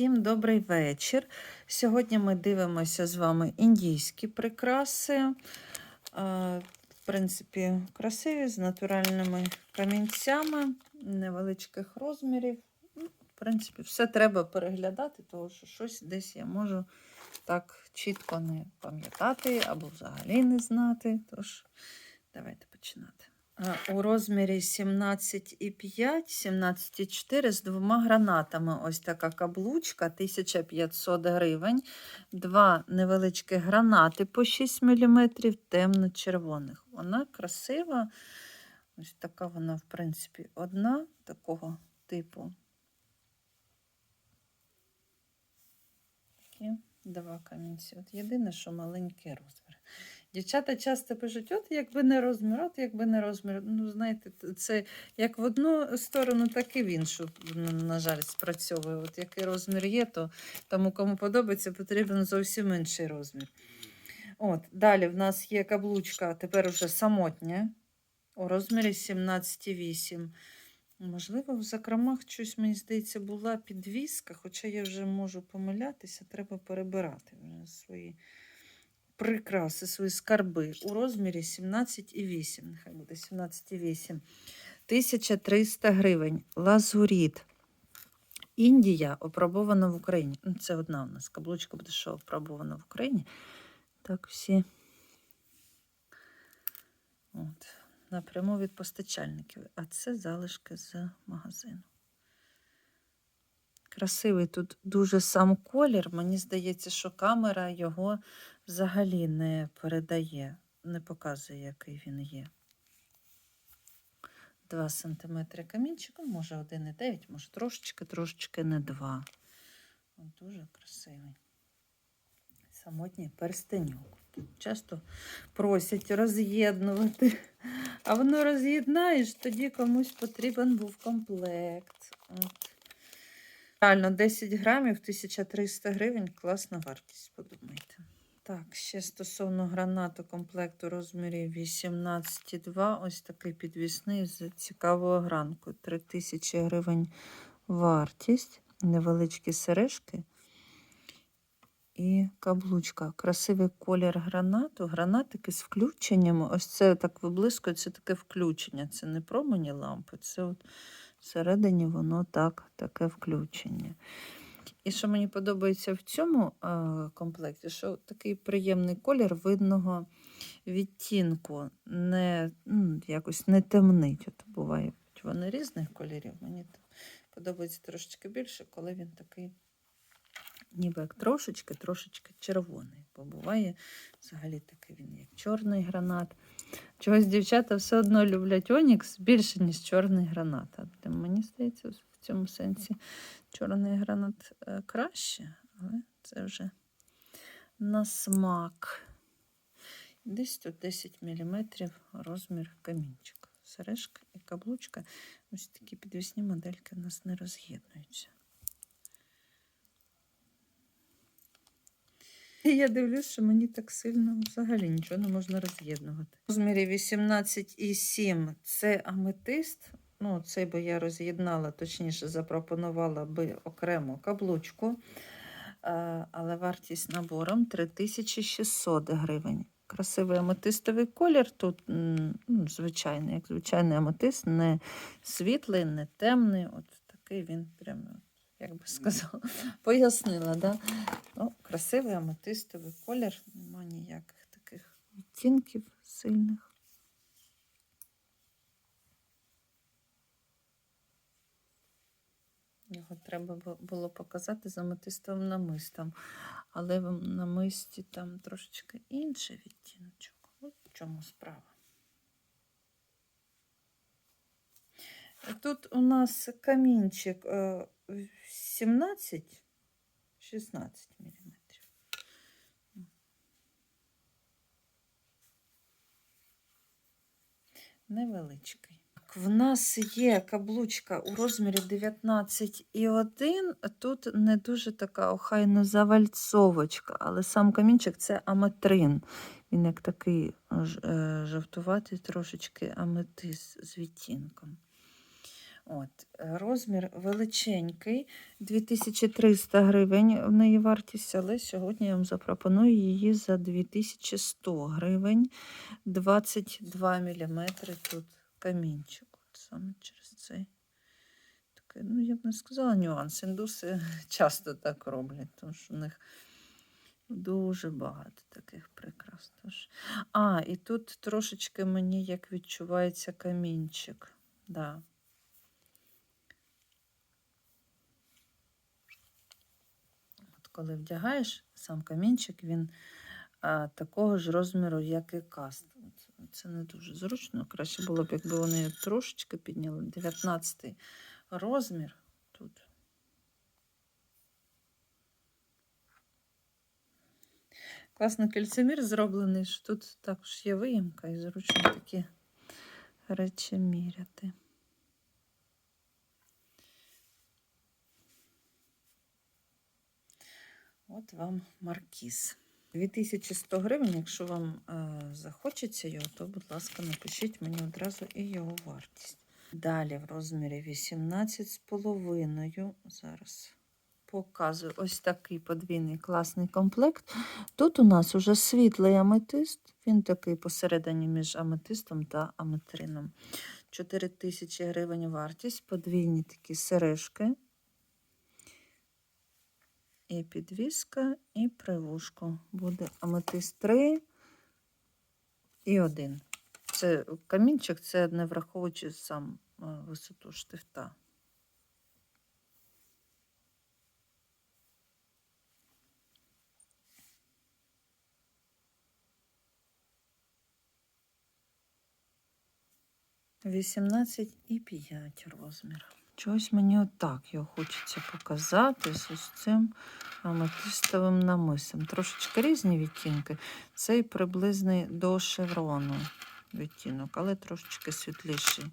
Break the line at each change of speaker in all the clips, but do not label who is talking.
Всім добрий вечір. Сьогодні ми дивимося з вами індійські прикраси. В принципі, красиві з натуральними камінцями, невеличких розмірів. Ну, В принципі, все треба переглядати, тому що щось десь я можу так чітко не пам'ятати або взагалі не знати. Тож, давайте починати. Е, У розмірі 17,5, 17,4 з двома гранатами. Ось така каблучка, 1500 гривень. Два невеличкі гранати по 6 мм, темно-червоних. Вона красива. Ось така вона, в принципі, одна такого типу. Такі два камінці. От єдине, що маленький розмір. Дівчата часто пишуть, от якби не розмір, от якби не розмір. Ну, знаєте, це як в одну сторону, так і в іншу, на- жаль, спрацьовує. От який розмір є, то тому, кому подобається, потрібен зовсім інший розмір. От, далі в нас є каблучка, тепер уже самотня, у розмірі 17,8. Можливо, в закромах щось, мені здається, була підвіска, хоча я вже можу помилятися, треба перебирати свої прикраси, свої скарби у розмірі 17,8. Нехай буде 17,8. 1300 гривень. Лазуріт. Індія опробована в Україні. Ну, Це одна у нас каблучка буде, що опробована в Україні. Так, всі. От. Напряму від постачальників. А це залишки з магазину. Красивий тут дуже сам колір. Мені здається, що камера його взагалі не передає, не показує, який він є. 2 см камінчиком, може 1,9, може трошечки, трошечки не 2. От дуже красивий. Самотній перстенюк. Часто просять роз'єднувати. А воно роз'єднаєш, тоді комусь потрібен був комплект. Реально 10 грамів, 1300 гривень, класна вартість, подумайте. Так, ще стосовно гранату комплекту розмірів 18,2. Ось такий підвісний з цікавою гранкою. 3000 гривень вартість. Невеличкі сережки і каблучка. Красивий колір гранату. Гранатики з включеннями. Ось це так виблискує, це таке включення. Це не промені лампи, це от всередині воно так, таке включення. І що мені подобається в цьому е, комплекті, що такий приємний колір видного відтінку, не, м, якось не темнить. От буває, вони різних кольорів. Мені подобається трошечки більше, коли він такий, ніби як трошечки, трошечки червоний. Бо буває взагалі такий він, як чорний гранат. Чогось дівчата все одно люблять Онікс більше, ніж чорний гранат. Мені здається, в цьому сенсі чорний гранат е, краще, але це вже на смак. Десь тут 10 мм розмір камінчика. Сережка і каблучка. Ось такі підвісні модельки у нас не роз'єднуються. І я дивлюсь, що мені так сильно взагалі нічого не можна роз'єднувати. У розмірі 18,7 це аметист. Ну, цей би я роз'єднала, точніше, запропонувала би окремо каблучку. Е, Але вартість набором 3600 гривень. Красивий аметистовий колір. Тут ну, звичайний, як звичайний аметист, не світлий, не темний. От такий він прямо, як би сказала, пояснила. Да? Красивий аметистовий колір, нема ніяких таких відтінків сильних. Його треба було показати з аметистовим намистом, але в намисті там трошечки інший відтіночок. От в чому справа. Тут у нас камінчик е, 17 16 мм. Невеличкий. В нас є каблучка у розмірі 19,1. Тут не дуже така охайна завальцовочка, але сам камінчик це аметрин. Він як такий е, жовтуватий трошечки аметис з відтінком. От, розмір величенький, 2300 гривень в неї вартість, але сьогодні я вам запропоную її за 2100 гривень. 22 мм тут камінчик. От саме через цей. Таке, ну, я б не сказала нюанс. Індуси часто так роблять, тому що у них дуже багато таких прикрас. Тож. А, і тут трошечки мені як відчувається камінчик. Да. Коли вдягаєш сам камінчик, він а, такого ж розміру, як і каст. Це, не дуже зручно. Краще було б, якби вони трошечки підняли. 19 розмір тут. Класно кільцемір зроблений, що тут також є виїмка і зручно такі речі міряти. От вам маркіз. 2100 гривень, якщо вам е, захочеться його, то, будь ласка, напишіть мені одразу і його вартість. Далі в розмірі 18,5. Зараз показую ось такий подвійний класний комплект. Тут у нас уже світлий аметист, він такий посередині між аметистом та аметрином. 4 тисячі гривень вартість, подвійні такі сережки. І підвіска, і привушку. Буде аметист 3 і 1. Це камінчик, це не враховуючи сам е, висоту штифта. Вісімнадцять і п'ять розмір. Чогось мені отак його хочеться показати з ось цим аметистовим намисом. Трошечки різні відтінки. Цей приблизний до шеврону відтінок, але трошечки світліший.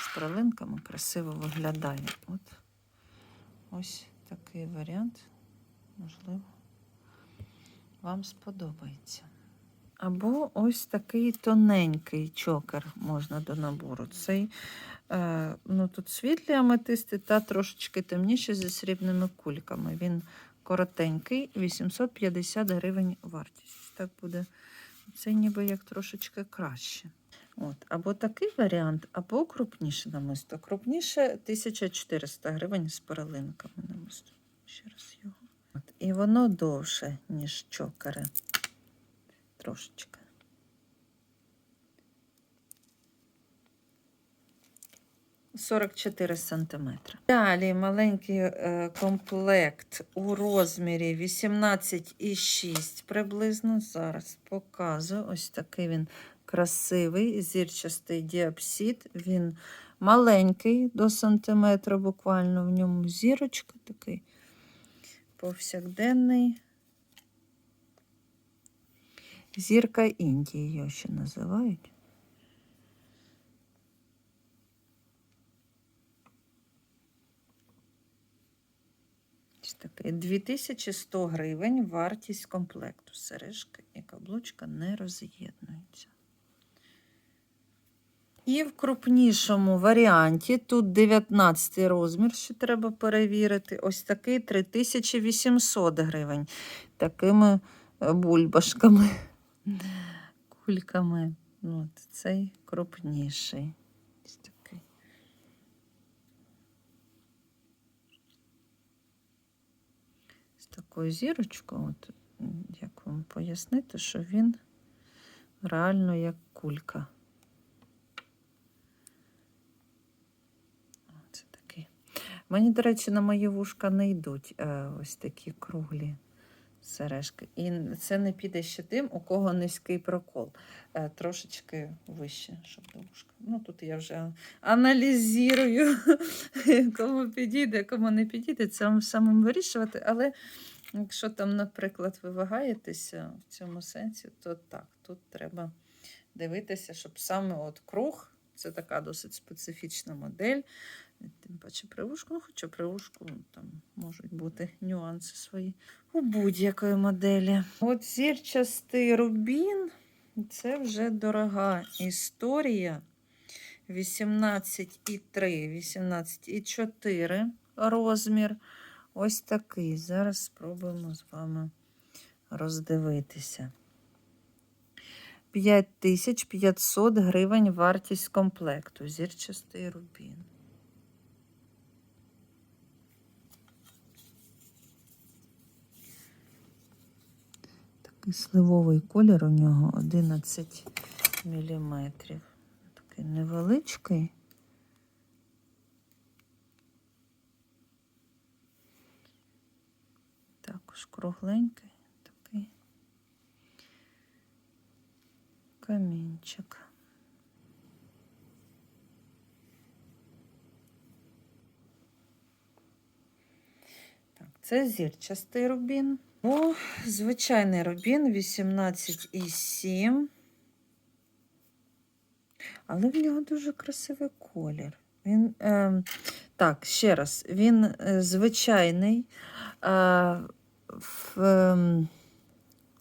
З пралинками красиво виглядає. От ось такий варіант. Можливо, вам сподобається. Або ось такий тоненький чокер можна до набору. Цей, е, ну тут світлі аметисти та трошечки темніші зі срібними кульками. Він коротенький, 850 гривень вартість. Так буде. Це ніби як трошечки краще. От, Або такий варіант, або крупніше намисто. Крупніше 1400 гривень з перелинками намисто. Ще раз його. От, і воно довше, ніж чокери. Трошечки. Сорок чотири сантиметри. Далі маленький е, комплект у розмірі 18,6 приблизно. Зараз показую. Ось такий він красивий, зірчастий діапсид. Він маленький до сантиметра, буквально в ньому зірочка такий повсякденний. Зірка Індії його ще називають. Такий 2100 гривень вартість комплекту. Сережка і каблучка не роз'єднуються. І в крупнішому варіанті, тут 19 розмір, що треба перевірити. Ось такий 3800 гривень. Такими е, бульбашками, кульками. От, цей крупніший. З такою зірочкою, от, як вам пояснити, що він реально як кулька. Мені, до речі, на мої вушка не йдуть е, ось такі круглі сережки. І це не піде ще тим, у кого низький прокол. Е, трошечки вище, щоб до вушка. Ну, тут я вже аналізую, кому підійде, кому не підійде, це вам самим вирішувати. Але якщо там, наприклад, ви вагаєтеся в цьому сенсі, то так, тут треба дивитися, щоб саме от круг. Це така досить специфічна модель. Тим паче привушку, ну хоча привушку там можуть бути нюанси свої у будь-якої моделі. От зірчастий рубін це вже дорога історія. 18,3, 18,4 розмір. Ось такий. Зараз спробуємо з вами роздивитися. 5500 гривень вартість комплекту. Зірчастий рубін. Такий сливовий колір у нього 11 міліметрів. Такий невеличкий. Також кругленький такий камінчик. Так, це зірчастий рубін. О, звичайний рубін 18,7. Але в нього дуже красивий колір. Він, е, так, ще раз, він е, звичайний. Е, в, е,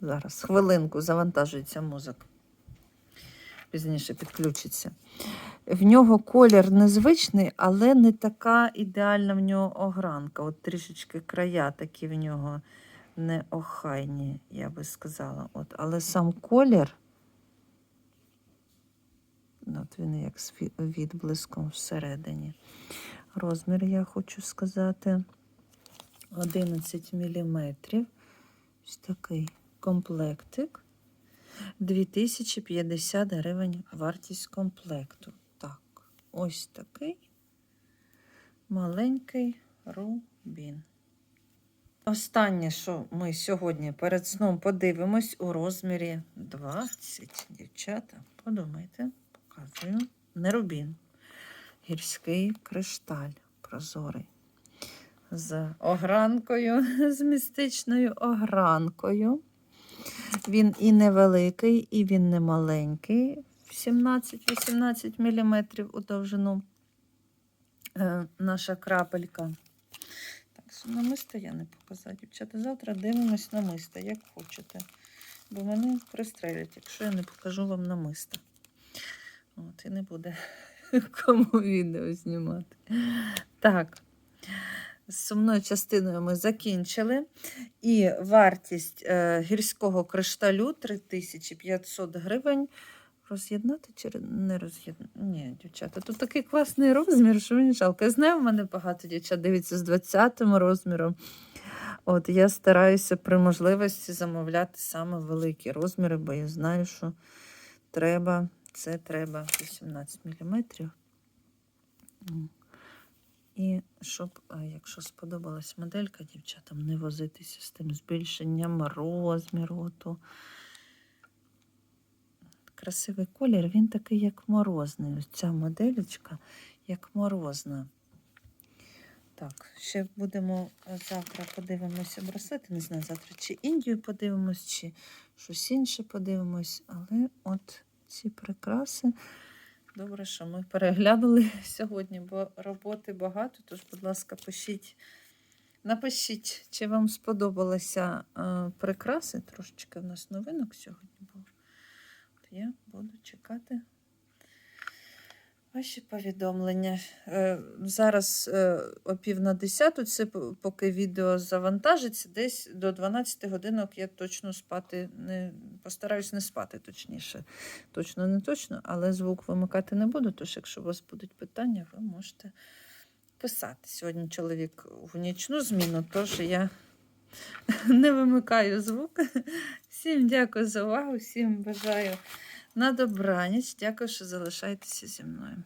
зараз, хвилинку, завантажується музик. Пізніше підключиться. В нього колір незвичний, але не така ідеальна в нього огранка. От трішечки края такі в нього не охайні, я би сказала. От, але сам колір. От він як з відблиском всередині. Розмір, я хочу сказати, 11 мм. Ось такий комплектик. 2050 гривень вартість комплекту. Так, ось такий маленький рубін. Останнє, що ми сьогодні перед сном подивимось у розмірі 20. Дівчата, подумайте, показую. Не рубін. Гірський кришталь прозорий. З огранкою, з містичною огранкою. Він і невеликий, і він не маленький. 17-18 мм у довжину е, наша крапелька. Так, що я не показала, дівчата. Завтра дивимось намисто, як хочете. Бо мене пристрелять, якщо я не покажу вам намисто. От, і не буде кому відео знімати. Так. З сумною частиною ми закінчили. І вартість е, гірського кришталю 3500 гривень. Роз'єднати чи не роз'єднати? Ні, дівчата, тут такий класний розмір, що мені жалко. Я знаю, в мене багато дівчат дивиться з 20 розміром. От я стараюся при можливості замовляти саме великі розміри, бо я знаю, що треба, це треба 18 мм. І щоб, якщо сподобалась моделька, дівчатам не возитися з тим збільшенням розміру, то красивий колір, він такий, як морозний. Ось ця моделечка, як морозна. Так, ще будемо е, завтра подивимося браслети. Не знаю, завтра чи Індію подивимось, чи щось інше подивимось. Але от ці прикраси. Добре, що ми переглянули сьогодні, бо роботи багато. Тож, будь ласка, пишіть, напишіть, чи вам сподобалися е, прикраси. Трошечки в нас новинок сьогодні було. Я буду чекати ваші повідомлення. Е, зараз е, о пів на десяту, це поки відео завантажиться, десь до 12 годинок я точно спати не постараюсь не спати точніше. Точно не точно, але звук вимикати не буду. Тож, якщо у вас будуть питання, ви можете писати. Сьогодні чоловік в нічну зміну, тож я не вимикаю звук. Всім дякую за увагу, всім бажаю на добраніч. Дякую, що залишаєтеся зі мною.